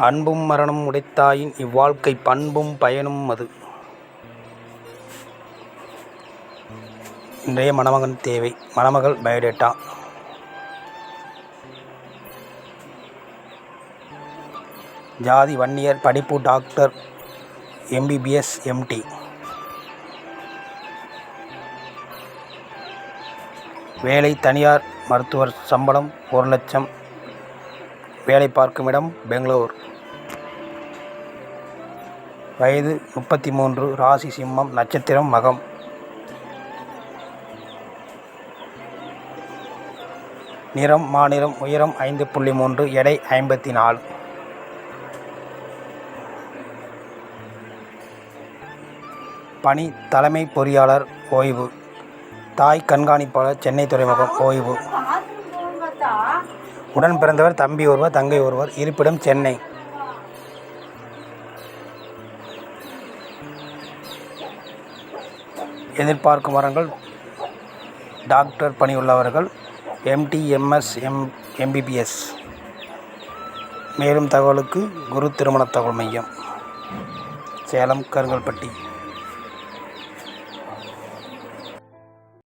அன்பும் மரணம் உடைத்தாயின் இவ்வாழ்க்கை பண்பும் பயனும் அது. இன்றைய மணமகன் தேவை. மணமகள் பயோடேட்டா. ஜாதி வன்னியர் படிப்பு டாக்டர் எம்பிபிஎஸ் எம்டி. வேலை தனியார் மருத்துவர் சம்பளம் ஒரு லட்சம். வேலை பார்க்கும் இடம் பெங்களூர். வயது முப்பத்தி மூன்று ராசி சிம்மம் நட்சத்திரம் மகம். நிறம் மாநிலம் உயரம் ஐந்து புள்ளி மூன்று எடை ஐம்பத்தி நாலு பணி தலைமை பொறியாளர் ஓய்வு. தாய் கண்காணிப்பாளர் சென்னை துறைமுகம் ஓய்வு. உடன் பிறந்தவர் தம்பி ஒருவர் தங்கை ஒருவர் இருப்பிடம் சென்னை. எதிர்பார்க்கும் வரங்கள் டாக்டர் பணியுள்ளவர்கள் எம்டி எம்எஸ் எம் எம்பிபிஎஸ் மேலும் தகவலுக்கு குரு திருமண தகவல் மையம் சேலம் கருங்கல்பட்டி.